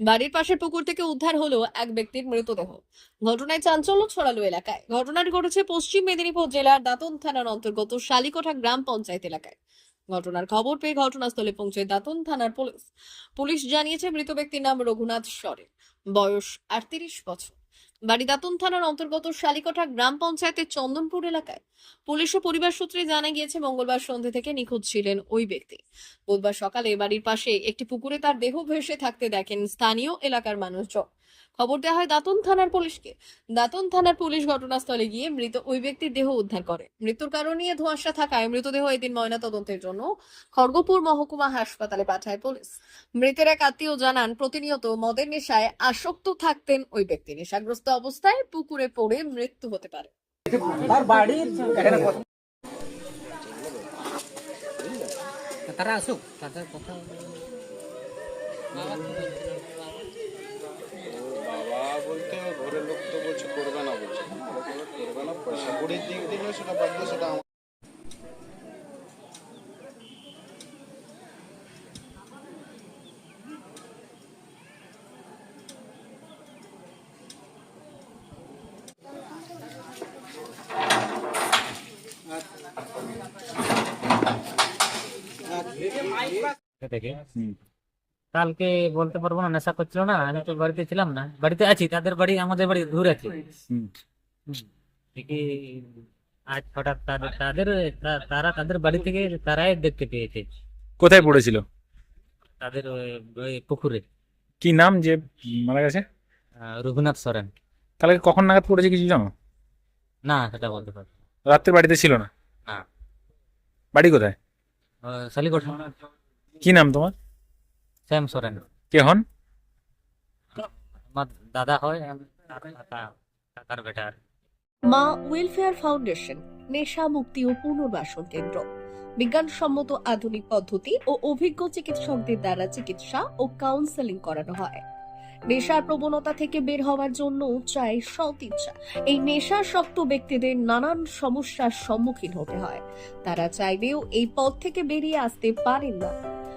বাড়ির পাশের পুকুর থেকে উদ্ধার হলো এক ব্যক্তির মৃতদেহ। ঘটনায় চাঞ্চল্য ছড়ালো এলাকায়। ঘটনাটি ঘটেছে পশ্চিম মেদিনীপুর জেলার দাতন থানার অন্তর্গত শালিকোঠা গ্রাম পঞ্চায়েত এলাকায়। ঘটনার খবর পেয়ে ঘটনাস্থলে পৌঁছে দাঁতন থানার পুলিশ। পুলিশ জানিয়েছে, মৃত ব্যক্তির নাম রঘুনাথ সরেন। বয়স আটত্রিশ বছর। বাড়ি দাতন থানার অন্তর্গত শালিকোঠা গ্রাম পঞ্চায়েতের চন্দনপুর এলাকায় পুলিশ ও পরিবার সূত্রে জানা গিয়েছে, মঙ্গলবার সন্ধ্যে থেকে নিখোঁজ ছিলেন ওই ব্যক্তি। বুধবার সকালে বাড়ির পাশে একটি পুকুরে তার দেহ ভেসে থাকতে দেখেন স্থানীয় এলাকার মানুষজন। খবর দেওয়া হয় দাতন থানার পুলিশকে। দাতন থানার পুলিশ ঘটনাস্থলে গিয়ে মৃত ওই ব্যক্তির দেহ উদ্ধার করে। মৃত্যুর কারণ নিয়ে ধোঁয়াশা থাকায় মৃতদেহ এদিন ময়না তদন্তের জন্য খড়গপুর মহকুমা হাসপাতালে পাঠায় পুলিশ। মৃতের এক আত্মীয় জানান প্রতিনিয়ত মদের নেশায় আসক্ত থাকতেন ওই ব্যক্তি। নেশাগ্রস্ত অবস্থায় পুকুরে পড়ে মৃত্যু হতে পারে। তারা আসুক তাদের কথা বাবা বলতে ঘরের লোক তো বলছে করবে না বলছে। করবে না পয়সা কুড়ির দিক দিলে সেটা বাদ দিয়ে সেটা আমার থেকে কালকে বলতে পারব না নেশা করছিল না আমি তো বাড়িতে ছিলাম না। বাড়িতে আছি তাদের বাড়ি আমাদের বাড়ি দূর আছে। দেখি আজ হঠাৎ তাদের তাদের তারা তাদের বাড়ি থেকে তারাই দেখতে পেয়েছে। কোথায় পড়েছিল? তাদের ওই- পুকুরে। কি নাম যে মারা গেছে? রঘুনাথ সরেন। কালকে কখন নাগাদ পড়েছে কিছু জানো? না সেটা বলতে পারব। রাত্রে বাড়িতে ছিল না? না। বাড়ি কোথায়? আহ, শালিকোট কি নাম তোমার? শ্যাম সরেন। কে হন? আমার দাদা হয় কাকার বেটা। মা ওয়েলফেয়ার ফাউন্ডেশন নেশা মুক্তি ও পুনর্বাসন কেন্দ্র। বিজ্ঞানসম্মত আধুনিক পদ্ধতি ও অভিজ্ঞ চিকিৎসকদের দ্বারা চিকিৎসা ও কাউন্সেলিং করানো হয়। নেশার প্রবণতা থেকে বের হওয়ার জন্য চাই সৎ ইচ্ছা। এই নেশাসক্ত ব্যক্তিদের নানান সমস্যার সম্মুখীন হতে হয়। তারা চাইলেও এই পথ থেকে বেরিয়ে আসতে পারেন না।